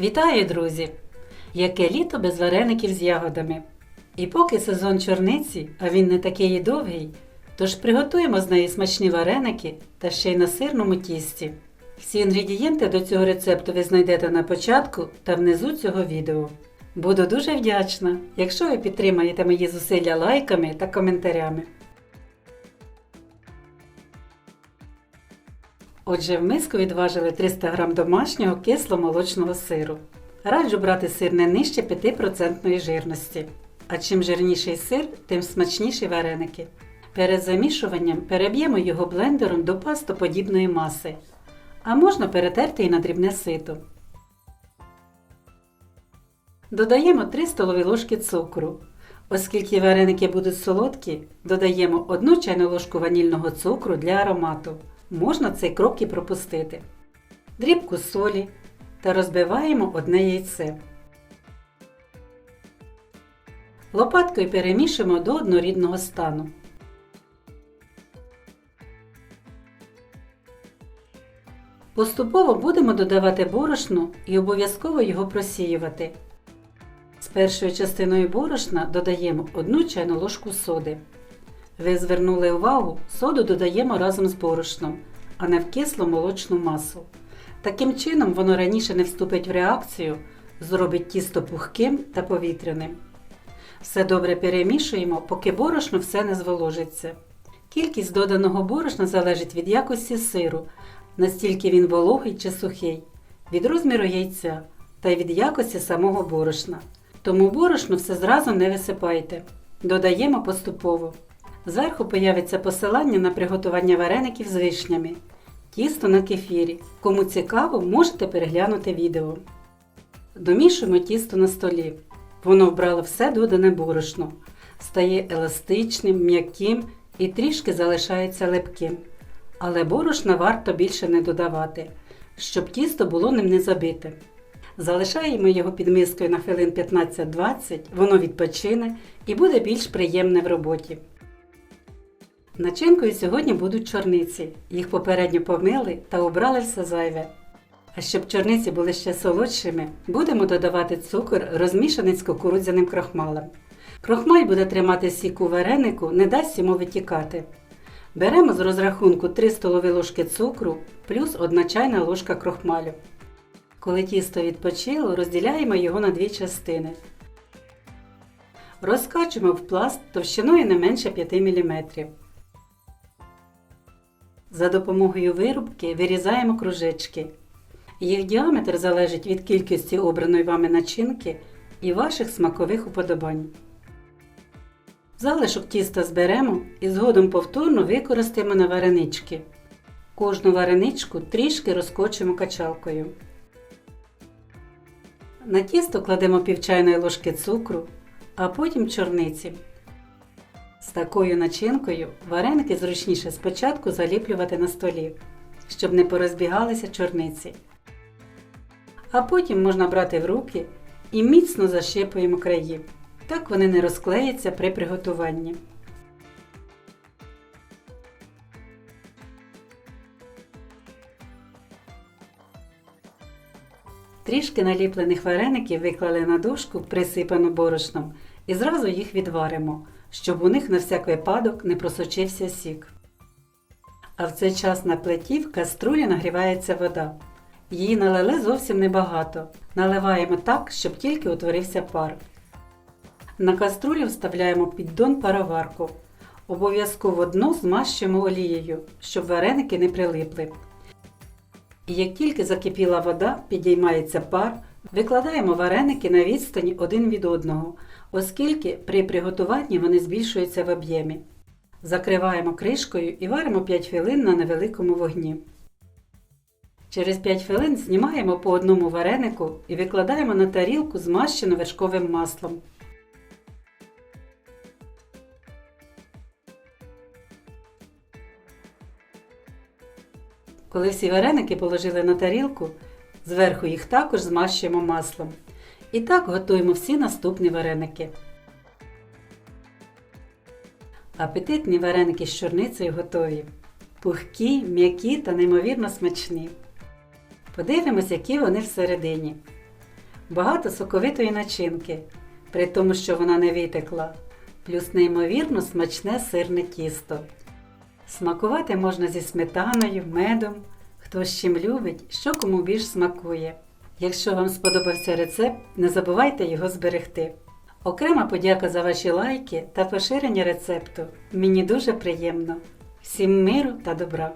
Вітаю, друзі! Яке літо без вареників з ягодами. І поки сезон чорниці, а він не такий і довгий, тож приготуємо з неї смачні вареники та ще й на сирному тісті. Всі інгредієнти до цього рецепту ви знайдете на початку та внизу цього відео. Буду дуже вдячна, якщо ви підтримаєте мої зусилля лайками та коментарями. Отже, в миску відважили 300 г домашнього кисломолочного сиру. Раджу брати сир не нижче 5% жирності. А чим жирніший сир, тим смачніші вареники. Перед замішуванням переб'ємо його блендером до пастоподібної маси, а можна перетерти і на дрібне сито. Додаємо 3 столові ложки цукру. Оскільки вареники будуть солодкі, додаємо 1 чайну ложку ванільного цукру для аромату. Можна цей крок і пропустити. Дрібку солі та розбиваємо одне яйце. Лопаткою перемішуємо до однорідного стану. Поступово будемо додавати борошно і обов'язково його просіювати. З першою частиною борошна додаємо 1 чайну ложку соди. Ви звернули увагу, соду додаємо разом з борошном, а не в кисло молочну масу. Таким чином воно раніше не вступить в реакцію, зробить тісто пухким та повітряним. Все добре перемішуємо, поки борошно все не зволожиться. Кількість доданого борошна залежить від якості сиру, настільки він вологий чи сухий, від розміру яйця та від якості самого борошна. Тому борошно все зразу не висипайте. Додаємо поступово. Зверху появиться посилання на приготування вареників з вишнями. Тісто на кефірі. Кому цікаво, можете переглянути відео. Домішуємо тісто на столі. Воно вбрало все додане борошно. Стає еластичним, м'яким і трішки залишається липким. Але борошна варто більше не додавати, щоб тісто було ним не забите. Залишаємо його під мискою на хвилин 15-20, воно відпочине і буде більш приємне в роботі. Начинкою сьогодні будуть чорниці. Їх попередньо помили та обрали все зайве. А щоб чорниці були ще солодшими, будемо додавати цукор, розмішаний з кукурудзяним крохмалем. Крохмаль буде тримати сік у варенику, не дасть йому витікати. Беремо з розрахунку 3 столові ложки цукру плюс 1 чайна ложка крохмалю. Коли тісто відпочило, розділяємо його на дві частини. Розкачуємо в пласт товщиною не менше 5 мм. За допомогою вирубки вирізаємо кружечки. Їх діаметр залежить від кількості обраної вами начинки і ваших смакових уподобань. Залишок тіста зберемо і згодом повторно використаємо на варенички. Кожну вареничку трішки розкочимо качалкою. На тісто кладемо пів чайної ложки цукру, а потім чорниці. З такою начинкою вареники зручніше спочатку заліплювати на столі, щоб не порозбігалися чорниці. А потім можна брати в руки і міцно защипуємо краї. Так вони не розклеяться при приготуванні. Трішки наліплених вареників виклали на дошку, присипану борошном, і зразу їх відваримо, щоб у них на всяк випадок не просочився сік. А в цей час на плиті в каструлі нагрівається вода. Її налили зовсім небагато. Наливаємо так, щоб тільки утворився пар. На каструлю вставляємо піддон пароварку. Обов'язково дно змащуємо олією, щоб вареники не прилипли. І як тільки закипіла вода, підіймається пар, викладаємо вареники на відстані один від одного, оскільки при приготуванні вони збільшуються в об'ємі. Закриваємо кришкою і варимо 5 хвилин на невеликому вогні. Через 5 хвилин знімаємо по одному варенику і викладаємо на тарілку змащену вершковим маслом. Коли всі вареники положили на тарілку, зверху їх також змащуємо маслом. І так готуємо всі наступні вареники. Апетитні вареники з чорницею готові. Пухкі, м'які та неймовірно смачні. Подивимось, які вони всередині. багато соковитої начинки, при тому, що вона не витекла, плюс неймовірно смачне сирне тісто. Смакувати можна зі сметаною, медом, хто з чим любить, що кому більш смакує. Якщо вам сподобався рецепт, не забувайте його зберегти. Окрема подяка за ваші лайки та поширення рецепту. Мені дуже приємно. Всім миру та добра!